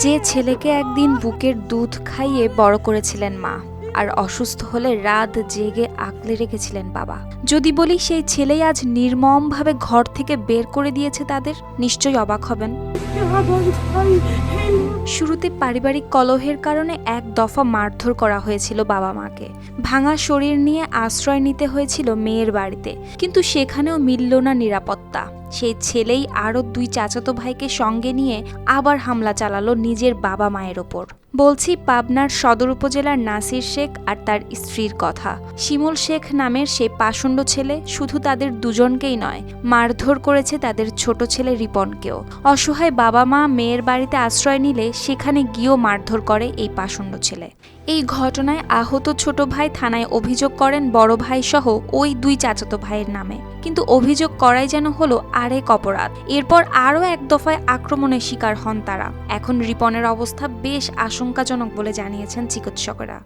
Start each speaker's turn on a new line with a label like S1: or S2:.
S1: যে ছেলেকে একদিন বুকের দুধ খাইয়ে বড় করেছিলেন মা, আর অসুস্থ হলে রাত জেগে আঁকলে রেখেছিলেন বাবা। যদি বলি সেই ছেলেই আজ নির্মমভাবে ঘর থেকে বের করে দিয়েছে তাদের, নিশ্চয়ই অবাক হবেন। শুরুতে পারিবারিক কলহের কারণে এক দফা মারধর করা হয়েছিল বাবা মাকে। ভাঙা শরীর নিয়ে আশ্রয় নিতে হয়েছিল মেয়ের বাড়িতে, কিন্তু সেখানেও মিলল না নিরাপত্তা। সেই ছেলেই আরও দুই চাচাতো ভাইকে সঙ্গে নিয়ে আবার হামলা চালালো নিজের বাবা মায়ের ওপর। বলছি, পাবনার সদর উপজেলার নাসির শেখ আর তার স্ত্রীর কথা। শিমুল শেখ নামের সেই পাষণ্ড ছেলে শুধু তাদের দুজনকেই নয়, মারধর করেছে তাদের ছোট ছেলে রিপনকেও। অসহায় বাবা মা মেয়ের বাড়িতে আশ্রয় নিলে সেখানে গিয়েও মারধর করে এই পাষণ্ড ছেলে। এই ঘটনায় আহত ছোট ভাই থানায় অভিযোগ করেন বড় ভাই সহ ওই দুই চাচাতো ভাইয়ের নামে। কিন্তু অভিযোগ করাই যেন হলো আরেক অপরাধ। এরপর আরও এক দফায় আক্রমণের শিকার হন তারা। এখন রিপনের অবস্থা বেশ আশঙ্কাজনক বলে জানিয়েছেন চিকিৎসকেরা।